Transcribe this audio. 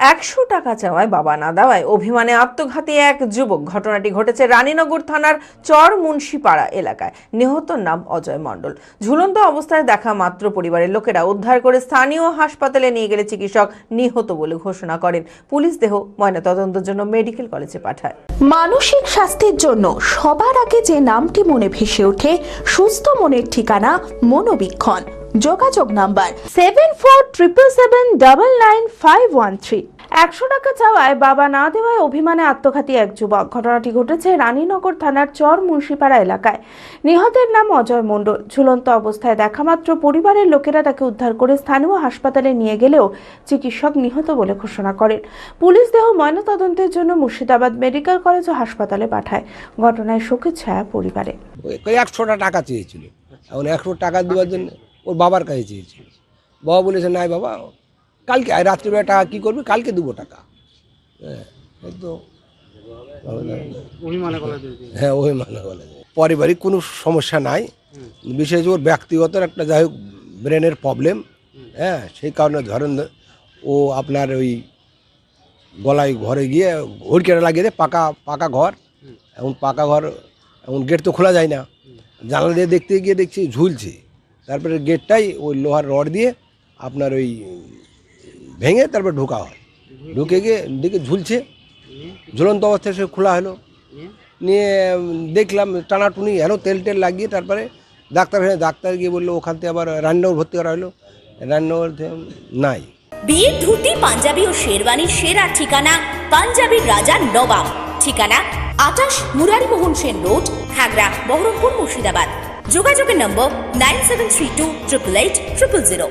একশো টাকা চাওয়ায় বাবা না দেওয়ায় অভিমানে আত্মঘাতী এক যুবক। ঘটনাটি ঘটেছে রানীনগর থানার চর মুন্সিপাড়া এলাকায়। নিহতর নাম অজয় মণ্ডল। ঝুলন্ত অবস্থায় দেখা মাত্র পরিবারের লোকেরা উদ্ধার করে স্থানীয় হাসপাতালে নিয়ে গেলে চিকিৎসক নিহত বলে ঘোষণা করেন। পুলিশ দেহ ময়নাতদন্তের জন্য মেডিকেল কলেজে পাঠায়। মানসিক স্বাস্থ্যের জন্য সবার আগে যে নামটি মনে ভেসে ওঠে, সুস্থ মনের ঠিকানা মনোবীক্ষণ। যোগাযোগ number seven four triple seven double nine five one three একশো টাকা চাওয়ায় বাবা না দেওয়ায় অভিমানে আত্মঘাতী এক যুবক। ঘটনাটি ঘটেছে রানীনগর থানার চর মুন্সিপাড়া এলাকায়। নিহতের নাম অজয় মণ্ডল। ঝুলন্ত অবস্থায় দেখামাত্র পরিবারের লোকেরা তাকে উদ্ধার করে স্থানীয় হাসপাতালে নিয়ে গেলেও চিকিৎসক নিহত বলে ঘোষণা করেন। পুলিশ দেহ ময়নাতদন্তের জন্য মুর্শিদাবাদ মেডিকেল কলেজ ও হাসপাতালে পাঠায়। ঘটনায় শোকের ছায়া পরিবারে। একশোটা টাকা চেয়েছিল। এখন একশো টাকা দেওয়ার জন্য ওর বাবার কাছে চেয়েছিল বাবা বলেছে নাই বাবা কালকে আর রাত্রিবেলা টাকা কী করবি? কালকে দেবো টাকা। হ্যাঁ তো। হ্যাঁ ওই মানে বলে পারিবারিক কোনো সমস্যা নাই। বিশেষ ওর ব্যক্তিগত একটা যাই হোক ব্রেনের প্রবলেম। হ্যাঁ সেই কারণে ধরেন ও আপনার ওই গলায় ঘরে গিয়ে হড়কেটা লাগিয়ে দেয় পাকা পাকা ঘর। এখন পাকা ঘর এখন গেট তো খোলা যায় না। জানলা দিয়ে দেখতে গিয়ে দেখছি ঝুলছে। তারপরে গেটটাই ওই লোহার রড দিয়ে আপনার ওই ভেঙে তারপর ঢোকা হয়। ঢুকে গিয়ে দিকে ঝুলছে। ঝুলন্ত অবস্থায় সে খোলা হলো। নিয়ে দেখলাম টানাটুনি এলো তেল টেল লাগিয়ে তারপরে ডাক্তার ডাক্তার গিয়ে বলল, ওখান থেকে আবার রান্নাঘর ভর্তি করা হলো। রান্নাঘর নাই। বিয়ের ধুতি, পাঞ্জাবি ও শেরওয়ানির সেরা ঠিকানা পাঞ্জাবির রাজা নবাব। ঠিকানা আটাশ মুরারিমোহন সেন রোড, খাগড়া, বহরমপুর মুর্শিদাবাদ। যোগাযোগের নম্বর nine seven three two triple eight triple zero.